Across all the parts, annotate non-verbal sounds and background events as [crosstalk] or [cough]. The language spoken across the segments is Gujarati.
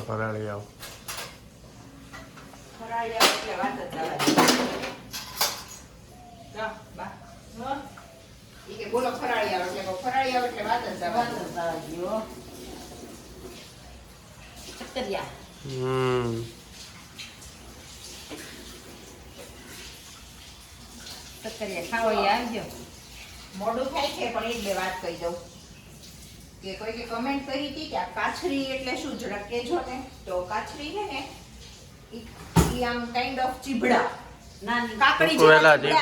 ફરાળી આવો. ફરાળિયા એટલે વાત જ જવા દે. જા, બા. ઈ કે બોલો ફરાળિયા એટલે ફરાળિયા વાત જ જવા દે. ચક્કરિયા હમ. ખાવો એ આવજો. મોડું થાય છે પણ એક બે વાત કહી દઉં. કે કોઈકે કમેન્ટ કરી હતી કે આ કાછરી એટલે શું? જરાક કહેજો ને. તો કાછરી છે ને ઈ ઈ આમ કાઇન્ડ ઓફ ચીબડા નાની કાકડી જેવા. આવે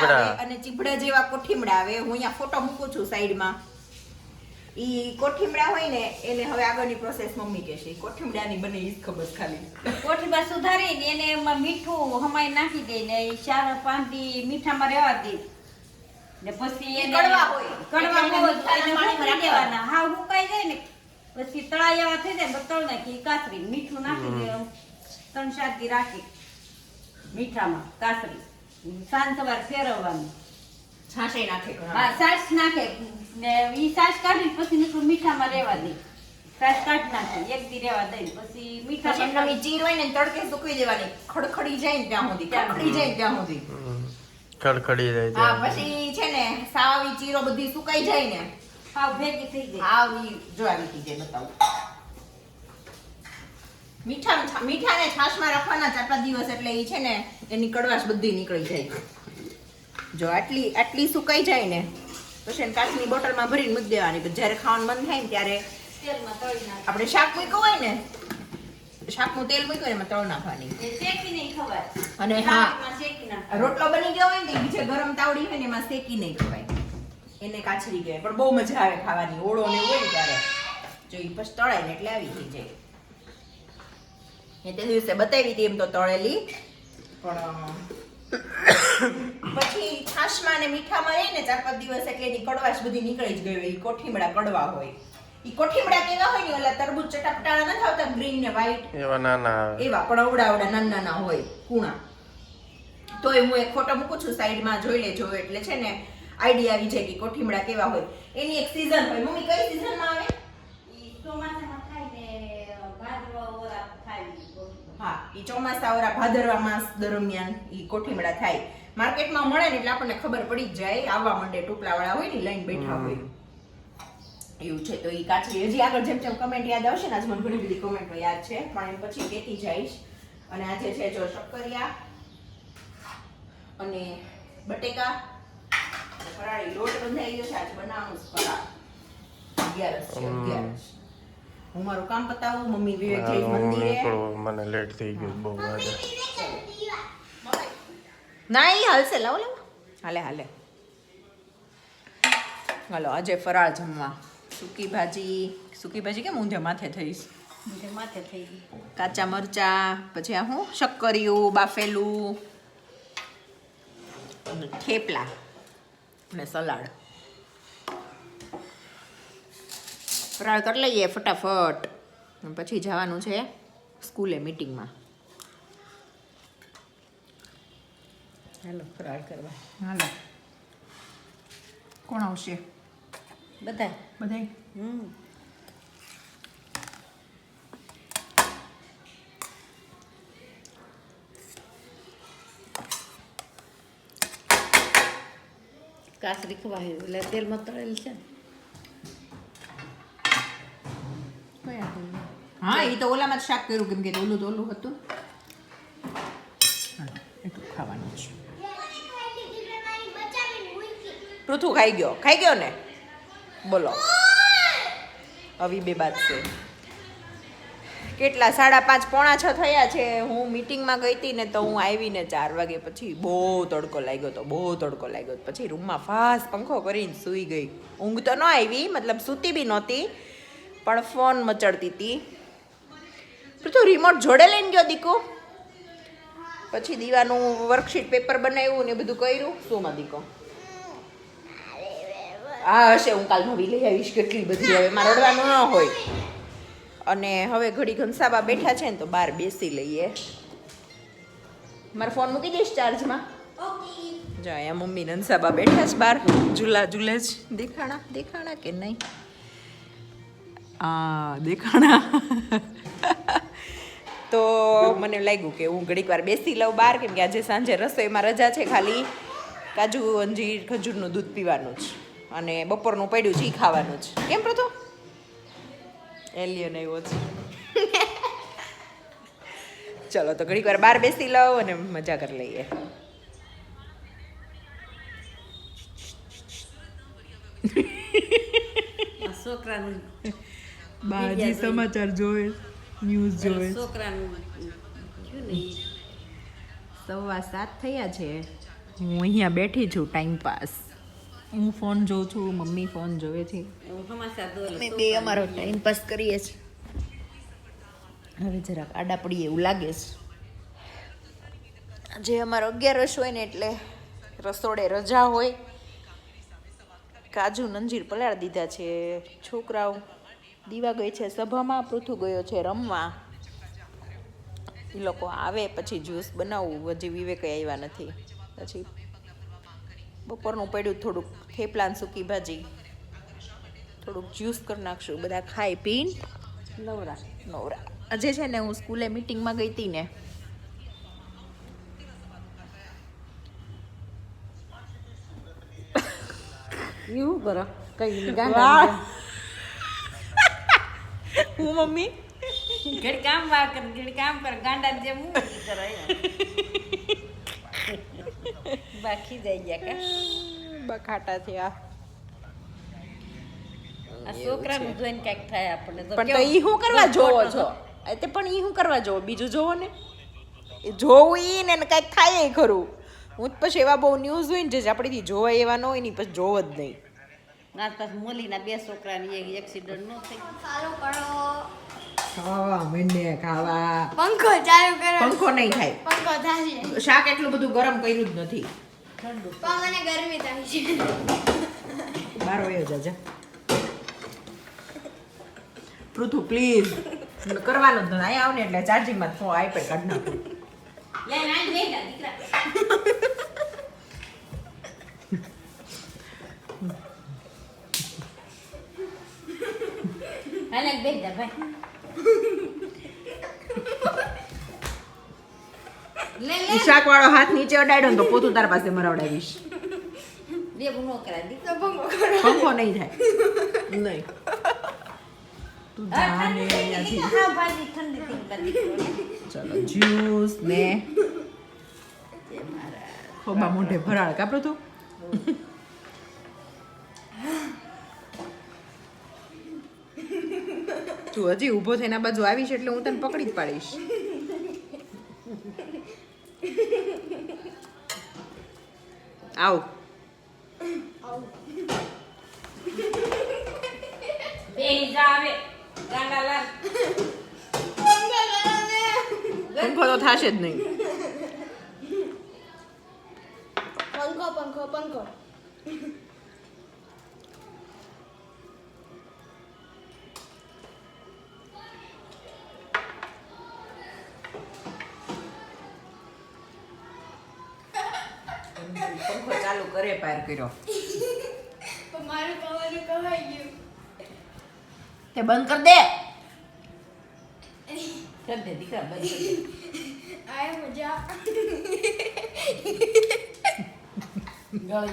અને ચીબડા જેવા કોઠીમડા આવે. હું અહીંયા ફોટો મૂકું છું સાઈડમાં. ઈ કોઠીમડા હોય ને એને હવે આગળની પ્રોસેસ મમ્મી કહેશે. ઈ કોઠીમડાની બને ઈ જ ખબર ખાલી. કોઠીમાં સુધારીને એને એમાં મીઠું હમાઈ નાખી દે ને એ ચાર પાંચ દી મીઠામાં રહેવા દે. ને પછી એને કડવા હોય. કડવા હોય દેવાના. હા હુકાઈ જાય ને પછી તળાયા થઈ જાય તળ નાખી કાસરી મીઠું નાખી દે ત્રણ દી રાખી. મીઠામાં કાસરી. સાંજ સવાર ફેરવવાનું. છાશે નાખે હા સાસ નાખે. ને ઈ સાસ કાઢી પછી નીકળું મીઠામાં રહેવા દે. સાસ કાઢી નાખે. એક દી રહેવા દે પછી મીઠા ચીર હોય ને તડકે સુકવી દેવાની. ખડખડી જાય ને ત્યાં સુધી ખડખડી જાય ત્યાં સુધી. હમ. ખડખડી જાય હા પછી છે ને સાવી ચીરો બધી સુકાઈ જાય ને. હાવ ભેગી થઈ જાય. આવી જો આવી થઈ જાય બતાવું. મીઠા મીઠાને છાશમાં રાખવાના ચાર પાંચ દિવસ એટલે એ છે ને એની કડવાશ બધી નીકળી જાય. જો આટલી આટલી સુકાઈ જાય ને પછી એને કાચની બોટલમાં ભરીને મૂકી દેવાની. જ્યારે ખાવાનું મન થાય ને ત્યારે તેલમાં તળી આપણે શાક મૂક્યું હોય ને શાકનું તેલ મૂક્યું એમાં તળ નાખવાની. એ શેકી નહીં ખવાય. અને હા રોટલો બની ગયો હોય ને બીજે ગરમ તાવડી હોય ને એમાં શેકી નહીં ખવાય. એને કાચરી ગયા પણ બહુ મજા આવે ખાવાની. ઓળો ને હોય ત્યારે. જો એ પછી તળાય ને એટલે આવી થઈ જાય. એ તે દિવસે બતાવી હતી એમ તો તળેલી. પણ પછી છાશમાં ને મીઠામાં રહે ને ચાર પાંચ દિવસ એટલે એની કડવાશ બધી નીકળી જ ગઈ હોય. કોઠીમડા કડવા હોય. ઈ કોઠીમડા કેવા હોય ને ઓલા તરબૂચ ચટાપટાળા નથી આવતા ગ્રીન ને વ્હાઈટ એવા નાના આવે. એવા પણ અવડા અવડા નાના નાના હોય કુણા. તોય હું એક ફોટો મૂકું છું સાઈડમાં જોઈ લેજો. એટલે છે ને આઈડિયા આવી જાય કે કોઠીમડા કેવા હોય. એની એક સીઝન હોય. મમ્મી કઈ સીઝનમાં આવે? ચોમાસામાં થાય ને ભાદરવા ઓરા થાય હા ઈ ચોમાસા વાળા ભાદરવા માસ દરમિયાન ઈ કોઠીમડા થાય. માર્કેટમાં મળે ને એટલે આપણને ખબર પડી જ જાય. આવવા માંડે ટોપલાવાળા હોય ને લઈને બેઠા હોય. એવું છે. તો એ કાચરી હજી આગળ જેમ જેમ કમેન્ટ યાદ આવશે ને આજ મને ઘણી બધી કમેન્ટો યાદ છે. પણ એમ પછી કહેતી જઈશ. અને આજે છે જો શક્કરિયા અને બટેકા. ફરાળી. લોટ બંધાઈ ગયો છે. આજે બનાવવાનું છે ફરાળ. અગિયારસ છે અગિયારસ. હું મારું કામ પતાવું મમ્મી વિવેક જઈ મંદિરે. મને લેટ થઈ ગયું બહુ આજે ના એ હાલશે. લાવો લાવો. હાલે હાલે. હાલો આજે ફરાળ જમવા. સૂકી ભાજી. સૂકી ભાજી કેમ ઊંધે માથે થઈશ? માથે થઈ કાચા મરચા પછી આ હું? શક્કરિયું બાફેલું અને થેપલા અને સલાડ. ફરાળ કરી લઈએ ફટાફટ. પછી જવાનું છે સ્કૂલે મીટિંગમાં. હાલો ફરાળ કરવા હાલો. કોણ આવશે? બધા બધા હમ. કાસરી ખવાય એટલે તેલમાં તળેલ છે હા એ તો ઓલામાં જ શાક કર્યું કેમ કે ઓલું તો ઓલું હતું. એટલું ખાવાનું છે પૃથુ ખાઈ ગયો? ખાઈ ગયો ને? બોલો. આવી બે બાદ છે. કેટલા? સાડા પાંચ, પોણા છ થયા છે. હું મિટિંગમાં ગઈ હતી ને તો હું આવીને ચાર વાગે પછી બહુ તડકો લાગ્યો તો, બહુ તડકો લાગ્યો હતો પછી રૂમમાં ફાસ્ટ પંખો કરીને સૂઈ ગઈ. ઊંઘ તો ન આવી, મતલબ સૂતી બી નહોતી, પણ ફોન મચડતી હતી. તું રિમોટ જોડે લઈને ગયો દીકો? પછી દીવાનું વર્કશીટ પેપર બનાવ્યું ને બધું કર્યું? શું દીકો? હા હશે હું કાલ નવી લઈ આવીશ કેટલી બધી. હવે મારે રડવાનું ન હોય. અને હવે ઘડી ઘનસાબા બેઠા છે ને તો બહાર બેસી લઈએ. મારો ફોન મૂકી દઈશ ચાર્જમાં જો અહીંયા મમ્મી નંસાબા બેઠા છે બહાર. ઝૂલા ઝૂલે જ દેખાણા દેખાણા કે નહીં? આ દેખાણા. [laughs] તો મને લાગ્યું કે હું ઘડીક વાર બેસી લઉં બહાર કેમ કે આજે સાંજે રસોઈમાં રજા છે ખાલી. કાજુ અંજીર ખજૂરનું દૂધ પીવાનું જ. અને બપોરનું પડ્યું છે એ ખાવાનું જ કેમ પ્રથો એલિયન આવ્યો છે. [laughs] ચલો તો ઘડીક વાર બહાર બેસી લઉં અને મજા કરી લઈએ. [laughs] છોકરાનું બાજી સમાચાર જોવે ન્યૂઝ જોવે. છોકરાનું સવા સાત થયા છે. હું અહીંયા બેઠી છું ટાઈમ પાસ. હું ફોન જોઉં છું મમ્મી ફોન જોવે છે. અમે બે અમારો ટાઈમ પાસ કરીએ છીએ. હવે જરાક આડા પડીએ એવું લાગે છે. જે અમારો અગિયારસ હોય ને એટલે રસોડે રજા હોય. કાજુ નંજીર પલાળી દીધા છે છોકરાઓ. દીવા ગઈ છે સભામાં પૃથુ ગયો છે રમવા. એ લોકો આવે પછી જ્યુસ બનાવવું. હજી વિવેક આવ્યા નથી. પછી બપોરનું પડ્યું થોડુંક થેપલા ને સૂકી ભાજી થોડુંક જ્યુસ કરી નાખશું. બધા ખાઈ પીન નવરા નવરા. આજે છે ને હું સ્કૂલે મિટિંગમાં ગઈ હતી ને. એવું કરો. કઈ હું મમ્મી? ઘડી કામ વા કર ઘડી કામ કર ગાંડા જેમ હું કરો બાકી જઈ ગયા કે? બખાટા થયા. આ છોકરાનું જોઈને કાંઈક થાય આપણને. પણ તો ઈ શું કરવા જોવો છો? તે પણ ઈ શું કરવા જોવો? બીજું જોવો ને? એ જોવું ઈ ને કંઈક થાય ખરું. હું પછી એવા બહુ ન્યૂઝ હોય ને જે આપણીથી જોવાય એવા ન હોય ને પછી જોવો જ નહીં. ના પછી મોલીના બે છોકરાની એક એક્સિડન્ટ ન થઈ. કરો. ખાવા માંડે ખાવા. પંખો ચાલુ કરો. પંખો નહીં થાય. પંખો શાક એટલું બધું ગરમ કર્યું જ નથી. ઠંડુ. પણ મને ગરમી થાય છે. બાર વયો જાજા પૃથુ પ્લીઝ કરવાનું જ નથી અહીંયા આવ ને એટલે ચાર્જિંગમાં ફોન આઈપેડ કાઢ નાખું. લે ના દીકરા. હાલે ભાઈ. લે લે ઈ શાક વાળો હાથ નીચે અડાડ્યો તો પોતું તાર પાસે મરાવડાવીશ. બે ગુનો કરા દી તો પંખો કરો પંખો નહીં થાય. નહીં. તું જા અહીંયાથી. હા ભાઈ ઠંડી થી બધી ચલો જ્યુસ ને ખોબા મોઢે ભરાળ કાપડો તું. તું હજી ઊભો થઈને આ બાજુ આવીશ એટલે હું તને પકડી જ પાડીશ. આવ પંખો તો થશે જ નહીં. પંખો પંખો પંખો. પંખો ચાલુ કરે પાર કર્યો. [laughs] તે બંધ કર દે. [laughs] કર દે દીકરા બંધ કર [laughs] આય મજા. ગળ્યો.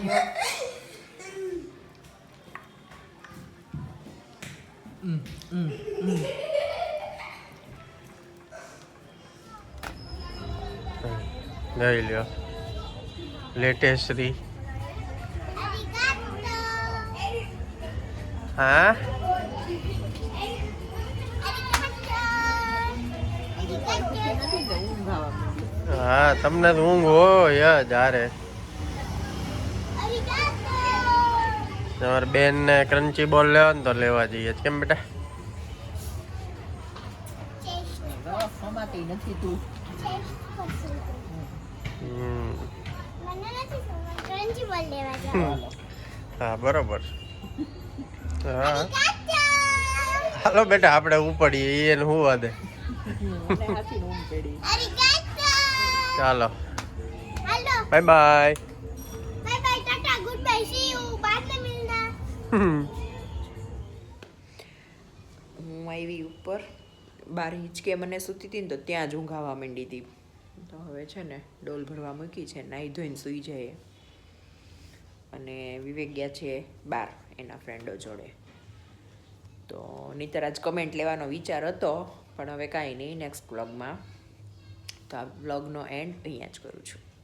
લઈ લ્યો. લેટેસ્ટ રી. હા? હા તમને તો ઊંઘ હોય જ હારે તમારે બેન ને ક્રન્ચી બોલ લેવા ને તો લેવા જઈએ. કેમ બેટા? નથી તું. હા બરોબર. હા. હાલો બેટા આપણે ઉપડીએ એને હું વાદે? ચાલો. બાય બાય હું આવી ઉપર. બાર હિંચકે મને સૂતી હતી ને તો ત્યાં જ ઊંઘાવા માંડી હતી. તો હવે છે ને, ડોલ ભરવા મૂકી છે નાહી ધોઈને સૂઈ જાય અને વિવેક ગયા છે બાર, એના ફ્રેન્ડો જોડે. તો નીતર આજ કમેન્ટ લેવાનો વિચાર હતો, પણ હવે કાંઈ નહીં નેક્સ્ટ બ્લોગમાં તો આ બ્લોગનો એન્ડ અહીંયા જ કરું છું.